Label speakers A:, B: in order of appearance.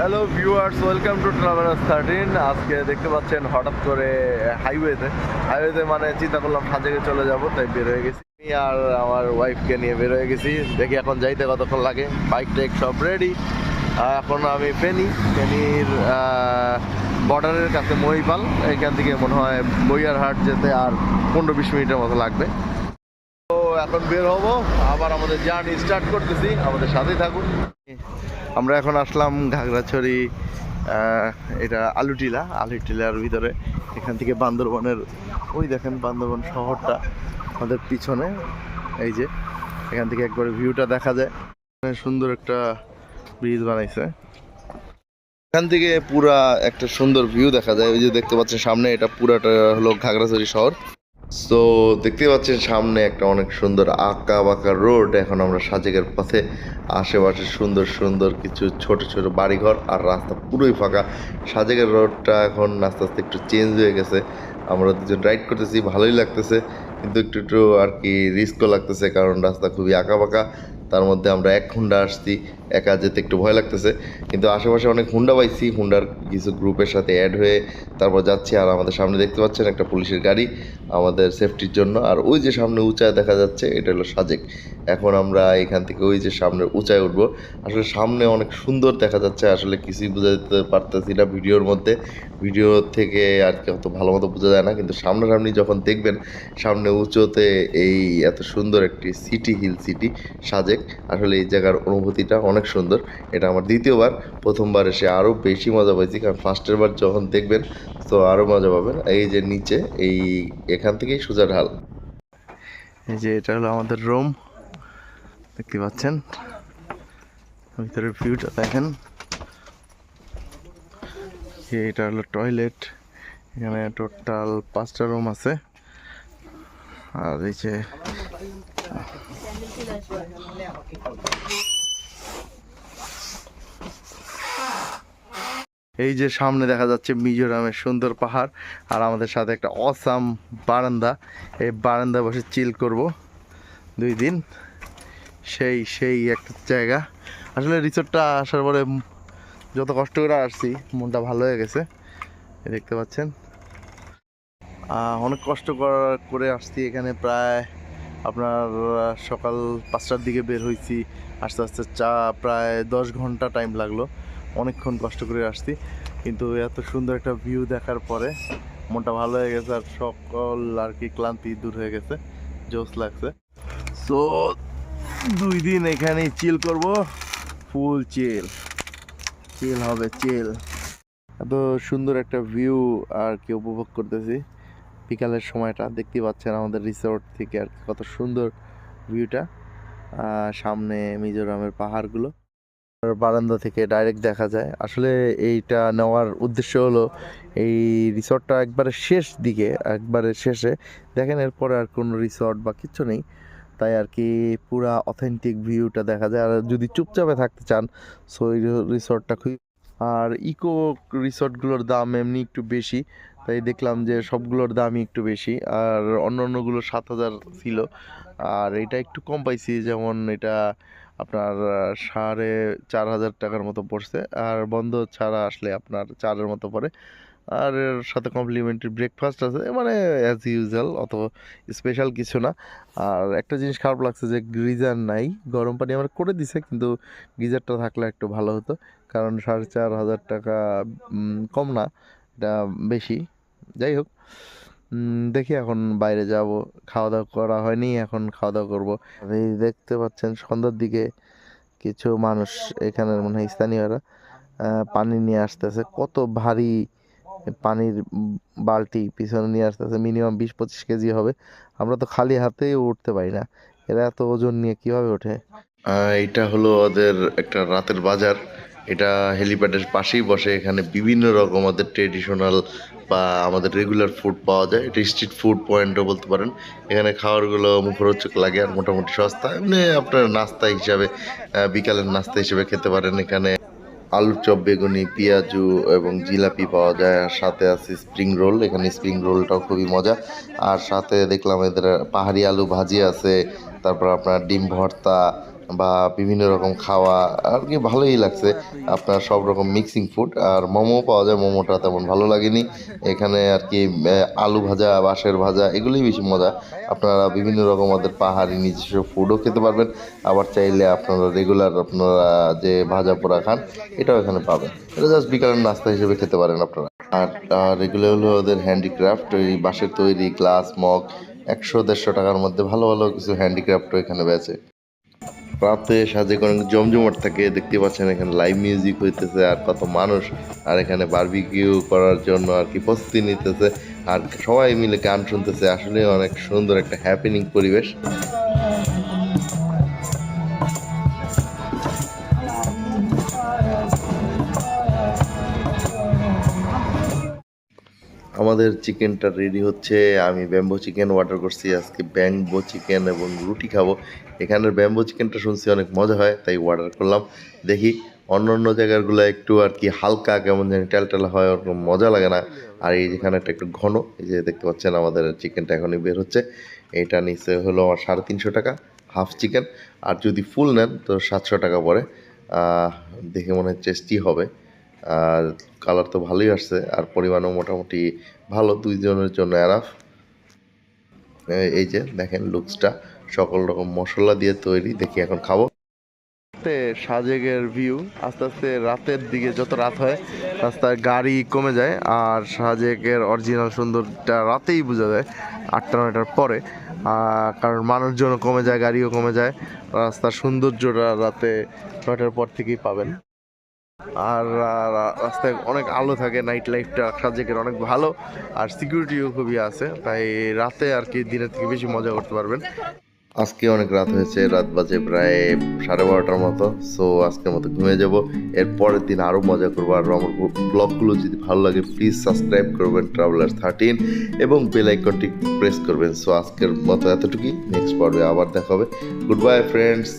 A: Hello viewers welcome to travellers thirteen আজকে দেখতে পাচ্ছেন হঠাৎ করে হাইওয়েতে হাইওয়েতে মানে চিন্তা করলাম সাজেকে চলে যাব, তাই বের হয়ে গেছি। আমি আর আমার ওয়াইফকে নিয়ে বের হয়ে গেছি। দেখি এখন যাইতে কতক্ষণ লাগে। বাইক টাইক সব রেডি এখন আমি ফেনি। ফেনির বর্ডারের কাছে মহিপাল। এখান থেকে মনে হয় বইয়ারহাট যেতে আর পনেরো বিশ মিনিটের মতো লাগবে। তো এখন বের হব। আবার আমাদের জার্নি স্টার্ট করতেছি। আমাদের সাথেই থাকুন। আমরা এখন আসলাম ঘাগড়াছড়ি আহ, এটা আলুটিলা আলুটিলার ভিতরে। এখান থেকে বান্দরবনের ওই দেখেন বান্দরবন শহরটা আমাদের পিছনে এই যে এখান থেকে একবারে ভিউটা দেখা যায়। সুন্দর একটা ব্রিজ বানাইছে। এখান থেকে পুরা একটা সুন্দর ভিউ দেখা যায়। ওই যে দেখতে পাচ্ছেন সামনে এটা পুরাটা হলো ঘাগড়াছড়ি শহর। তো দেখতে পাচ্ছেন সামনে একটা অনেক সুন্দর আঁকা বাঁকা রোড। এখন আমরা সাজেকের পথে আশেপাশে সুন্দর সুন্দর কিছু ছোট ছোট বাড়িঘর আর রাস্তা পুরোই ফাঁকা। সাজেকের রোডটা এখন আস্তে আস্তে একটু চেঞ্জ হয়ে গেছে। আমরা দুজন রাইড করতেছি, ভালোই লাগতেছে। কিন্তু একটু একটু আর কি রিস্কও লাগতেছে কারণ রাস্তা খুবই আঁকা বাঁকা তার মধ্যে আমরা এক ঘণ্টা আসছি। একা যেতে একটু ভয় লাগতেছে। কিন্তু আশেপাশে অনেক হুন্ডা পাইছি। হুন্ডার কিছু গ্রুপের সাথে অ্যাড হয়ে তারপর যাচ্ছি। আর আমাদের সামনে দেখতে পাচ্ছেন একটা পুলিশের গাড়ি আমাদের সেফটির জন্য। আর ওই যে সামনে উঁচায় দেখা যাচ্ছে, এটা হলো সাজেক। এখন আমরা এখান থেকে ওই যে সামনে উঁচায় উঠবো। আসলে সামনে অনেক সুন্দর দেখা যাচ্ছে। আসলে কিছুই বোঝা যেতে পারতেছি না ভিডিওর মধ্যে। ভিডিও থেকে আর কি অত ভালো মতো বোঝা যায় না। কিন্তু সামনাসামনি যখন দেখবেন, সামনে উঁচুতে এই এত সুন্দর একটি সিটি হিল সিটি সাজেক। আসলে এই জায়গার অনুভূতিটা অনেক সুন্দর। এটা আমার দ্বিতীয়বার। প্রথমবার এসে আরও বেশি মজা পাইছি, কারণ ফার্স্টের বার যখন দেখবেন, তো আরও মজা পাবেন। এই যে নিচে, এই এখান থেকেই সোজা ঢাল। এই যে এটা হলো আমাদের রুম। দেখতে পাচ্ছেন? ভিতরের ভিউটা দেখেন। এটা হলো টয়লেট। এখানে টোটাল পাঁচটা রুম আছে। আর এই যে এই যে সামনে দেখা যাচ্ছে মিজোরামের সুন্দর পাহাড় আর আমাদের সাথে একটা অসাম বারান্দা। এই বারান্দা বসে চিল করব দুই দিন। সেই সেই একটা জায়গা। আসলে রিসোর্টটা আসার পরে যত কষ্ট করে আসছি, মনটা ভালো হয়ে গেছে। দেখতে পাচ্ছেন। অনেক কষ্ট করে আসছি এখানে প্রায় আপনার সকাল পাঁচটার দিকে বের হয়েছি আস্তে আস্তে চা প্রায় দশ ঘণ্টা টাইম লাগল। অনেকক্ষণ কষ্ট করে আসছি, কিন্তু এত সুন্দর একটা ভিউ দেখার পরে মনটা ভালো হয়ে গেছে আর সকল আর কি ক্লান্তি দূর হয়ে গেছে জোস লাগছে। সো দুই দিন এখানেই চিল করব ফুল চিল চিল হবে চিল এত সুন্দর একটা ভিউ আর কি উপভোগ করতেছি। বিকালের সময়টা দেখতে পাচ্ছেন আমাদের রিসোর্ট থেকে আর কত সুন্দর ভিউটা সামনে মিজোরামের পাহাড়গুলো। বারান্দা থেকে ডাইরেক্ট দেখা যায়। আসলে এইটা নেওয়ার উদ্দেশ্য হলো, এই রিসর্টটা একবারে শেষ দিকে, একবারে শেষে। দেখেন এরপরে আর কোনো রিসর্ট বা কিচ্ছু নেই। তাই আর কি পুরা অথেন্টিক ভিউটা দেখা যায়। আর যদি চুপচাপে থাকতে চান সো এই রিসর্টটা খুবই আর ইকো রিসর্টগুলোর দাম এমনি একটু বেশি। তাই দেখলাম যে সবগুলোর দামই একটু বেশি। আর অন্য অন্যগুলো সাত হাজার ছিল। আর এটা একটু কম পাইছি, যেমন এটা আপনার সাড়ে চার হাজার টাকার মতো পড়ছে। আর বন্ধ ছাড়া আসলে আপনার চারের মতো পড়ে। আর এর সাথে কমপ্লিমেন্টারি ব্রেকফাস্ট আছে। মানে অ্যাজ ইউজুয়াল অত স্পেশাল কিছু না। আর একটা জিনিস খারাপ লাগছে যে গিজার নাই। গরম পানি আমার করে দিছে, কিন্তু গিজারটা থাকলে একটু ভালো হতো। কারণ সাড়ে চার হাজার টাকা কম না। এটা বেশি। যাই হোক। দেখি এখন বাইরে যাব খাওয়া দাওয়া করা হয়নি, এখন খাওয়া দাওয়া করব। এই দেখতে পাচ্ছেন সন্ধ্যার দিকে কিছু মানুষ এখানের মনে হয় স্থানীয়রা পানি নিয়ে আসতেছে। কত ভারী পানির বালতি পিছনে নিয়ে আসতেছে মিনিমাম বিশ পঁচিশ কেজি হবে। আমরা তো খালি হাতেই উঠতে পারি না। এরা এত ওজন নিয়ে কীভাবে ওঠে? এটা হলো ওদের একটা রাতের বাজার। এটা হেলিপ্যাডের পাশেই বসে, এখানে বিভিন্ন রকম আমাদের ট্রেডিশনাল বা আমাদের রেগুলার ফুড পাওয়া যায়। এটা স্ট্রিট ফুড পয়েন্টও বলতে পারেন। এখানে খাবারগুলো মুখরোচক লাগে আর মোটামুটি সস্তা। এমনি আপনার নাস্তা হিসাবে বিকালের নাস্তা হিসেবে খেতে পারেন। এখানে আলুর চপ, বেগুনি, পেঁয়াজু এবং জিলাপি পাওয়া যায়। আর সাথে আছে স্প্রিং রোল এখানে স্প্রিং রোলটাও খুবই মজা। আর সাথে দেখলাম এদের পাহাড়ি আলু ভাজি আছে। তারপর আপনার ডিম ভর্তা বা বিভিন্ন রকম খাওয়া, আর কি ভালোই লাগছে। আপনার সব রকম মিক্সিং ফুড আর মোমো পাওয়া যায়, মোমোটা তেমন ভালো লাগেনি। এখানে আর কি আলু ভাজা, বাঁশের ভাজা, এগুলোই বেশি মজা। আপনারা বিভিন্ন রকম ওদের পাহাড়ি নিজস্ব ফুডও খেতে পারবেন। আবার চাইলে আপনারা রেগুলার আপনারা যে ভাজা পোড়া খান, এটাও এখানে পাবেন। এটা জাস্ট বিকালের নাস্তা হিসেবে খেতে পারেন আপনারা। আর রেগুলার হলো ওদের হ্যান্ডিক্রাফট ওই বাঁশের তৈরি গ্লাস মগ, একশো দেড়শো টাকার মধ্যে ভালো ভালো কিছু হ্যান্ডিক্রাফটও এখানে বেচে রাতে সাজে কোনো জমজমাট থাকে, দেখতে পাচ্ছেন এখানে লাইভ মিউজিক হইতেছে, আর কত মানুষ, আর এখানে বারবিকিউ করার জন্য আর কি প্রস্তুতি নিতেছে, আর সবাই মিলে গান শুনতেছে, আসলে অনেক সুন্দর একটা হ্যাপেনিং পরিবেশ। আমাদের চিকেনটা রেডি হচ্ছে। আমি ব্যাম্বো চিকেন অর্ডার করছি। আজকে ব্যাম্বো চিকেন এবং রুটি খাব। এখানের ব্যাম্বো চিকেনটা শুনছি অনেক মজা হয়, তাই অর্ডার করলাম। দেখি অন্য অন্য জায়গাগুলো একটু আর কি হালকা কেমন জানি টেলটেলা হয়, ওরকম মজা লাগে না। আর এই যেখানেটা একটু ঘন, এই যে দেখতে পাচ্ছেন আমাদের চিকেনটা এখনই বের হচ্ছে। এটা নিচে হলো আমার সাড়ে তিনশো টাকা হাফ চিকেন আর যদি ফুল নেন, তো সাতশো টাকা পরে দেখে মনে হয় টেস্টি হবে। আর কালার তো ভালোই আসছে, আর পরিমাণও মোটামুটি ভালো, দুইজনের জন্য অ্যারাফ এই যে দেখেন লুকসটা, সকল রকম মশলা দিয়ে তৈরি, দেখি এখন খাব। সাজেকের ভিউ আস্তে আস্তে রাতের দিকে যত রাত হয়, রাস্তায় গাড়ি কমে যায়, আর সাজেকের অরিজিনাল সুন্দরটা রাতেই বোঝা যায়, আটটা, নয়টার পরে। কারণ মানুষজন কমে যায়, গাড়িও কমে যায়, রাস্তার সৌন্দর্যটা রাতে নয়টার পর থেকেই পাবেন। আর রাস্তায় অনেক আলো থাকে নাইট লাইফটা সাজেকের অনেক ভালো, আর সিকিউরিটিও খুবই আছে, তাই রাতে আর কি দিনের থেকে বেশি মজা করতে পারবেন। আজকে অনেক রাত হয়েছে, রাত বাজে প্রায় সাড়ে বারোটার মতো সো আজকের মতো ঘুমিয়ে যাব। এর পরের দিন আরও মজা করব, আর আমার ব্লগগুলো যদি ভালো লাগে প্লিজ সাবস্ক্রাইব করবেন ট্রাভেলার থার্টিন এবং বেল আইকনটি প্রেস করবেন। সো আজকের মতো এতটুকুই নেক্সট পর্বে আবার দেখা হবে। Good bye friends